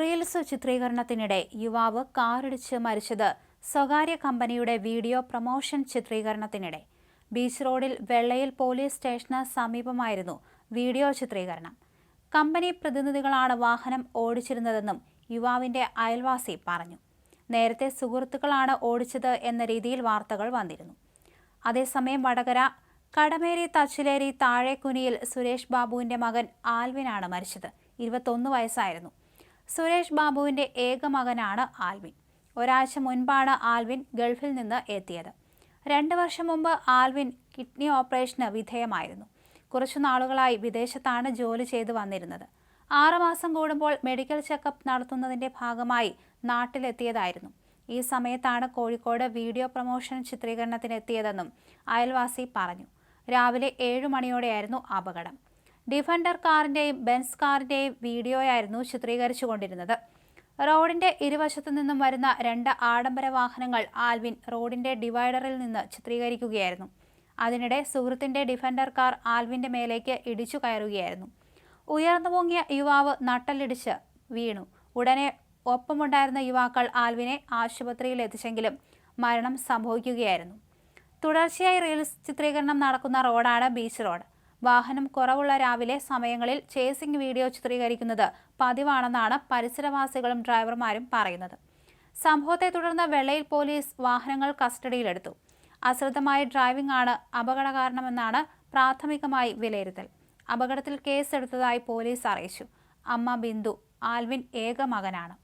Reels ചിത്രീകരണത്തിനിടെ യുവാവ് കാറിടിച്ച് മരിച്ചത് സ്വകാര്യ കമ്പനിയുടെ വീഡിയോ പ്രൊമോഷൻ ചിത്രീകരണത്തിനിടെ. ബീച്ച് റോഡിൽ വെള്ളയിൽ പോലീസ് സ്റ്റേഷന് സമീപമായിരുന്നു വീഡിയോ ചിത്രീകരണം. കമ്പനി പ്രതിനിധികളാണ് വാഹനം ഓടിച്ചിരുന്നതെന്നും യുവാവിന്റെ അയൽവാസി പറഞ്ഞു. നേരത്തെ സുഹൃത്തുക്കളാണ് ഓടിച്ചത് എന്ന രീതിയിൽ വാർത്തകൾ വന്നിരുന്നു. അതേസമയം വടകര കടമേരി തച്ചിലേരി താഴേക്കുനിയിൽ സുരേഷ് ബാബുവിന്റെ മകൻ ആൽവിനാണ് മരിച്ചത്. ഇരുപത്തൊന്ന് വയസ്സായിരുന്നു. സുരേഷ് ബാബുവിന്റെ ഏക മകനാണ് ആൽവിൻ. ഒരാഴ്ച മുൻപാണ് ആൽവിൻ ഗൾഫിൽ നിന്ന് എത്തിയത്. രണ്ട് വർഷം മുമ്പ് ആൽവിൻ കിഡ്നി ഓപ്പറേഷന് വിധേയമായിരുന്നു. കുറച്ചു നാളുകളായി വിദേശത്താണ് ജോലി ചെയ്തു വന്നിരുന്നത്. ആറുമാസം കൂടുമ്പോൾ മെഡിക്കൽ ചെക്കപ്പ് നടത്തുന്നതിന്റെ ഭാഗമായി നാട്ടിലെത്തിയതായിരുന്നു. ഈ സമയത്താണ് കോഴിക്കോട് വീഡിയോ പ്രൊമോഷൻ ചിത്രീകരണത്തിനെത്തിയതെന്നും അയൽവാസി പറഞ്ഞു. രാവിലെ ഏഴു മണിയോടെയായിരുന്നു അപകടം. ഡിഫൻഡർ കാറിന്റെയും ബെൻസ് കാറിന്റെയും വീഡിയോയായിരുന്നു ചിത്രീകരിച്ചുകൊണ്ടിരുന്നത്. റോഡിന്റെ ഇരുവശത്തു നിന്നും വരുന്ന രണ്ട് ആഡംബര വാഹനങ്ങൾ ആൽവിൻ റോഡിന്റെ ഡിവൈഡറിൽ നിന്ന് ചിത്രീകരിക്കുകയായിരുന്നു. അതിനിടെ സുഹൃത്തിന്റെ ഡിഫൻഡർ കാർ ആൽവിന്റെ മേലേക്ക് ഇടിച്ചു കയറുകയായിരുന്നു. ഉയർന്നു പൊങ്ങിയ യുവാവ് നട്ടലിടിച്ച് വീണു. ഉടനെ ഒപ്പമുണ്ടായിരുന്ന യുവാക്കൾ ആൽവിനെ ആശുപത്രിയിൽ എത്തിച്ചെങ്കിലും മരണം സംഭവിക്കുകയായിരുന്നു. തുടർച്ചയായി റീൽസ് ചിത്രീകരണം നടക്കുന്ന റോഡാണ് ബീച്ച് റോഡ്. വാഹനം കുറവുള്ള രാവിലെ സമയങ്ങളിൽ ചേസിംഗ് വീഡിയോ ചിത്രീകരിക്കുന്നത് പതിവാണെന്നാണ് പരിസരവാസികളും ഡ്രൈവർമാരും പറയുന്നത്. സംഭവത്തെ തുടർന്ന് വെള്ളയിൽ പോലീസ് വാഹനങ്ങൾ കസ്റ്റഡിയിലെടുത്തു. അശ്രദ്ധമായ ഡ്രൈവിംഗ് ആണ് അപകട കാരണമെന്നാണ് പ്രാഥമികമായി വിലയിരുത്തൽ. അപകടത്തിൽ കേസെടുത്തതായി പോലീസ് അറിയിച്ചു. അമ്മ ബിന്ദു ആൽവിൻ ഏക മകനാണ്.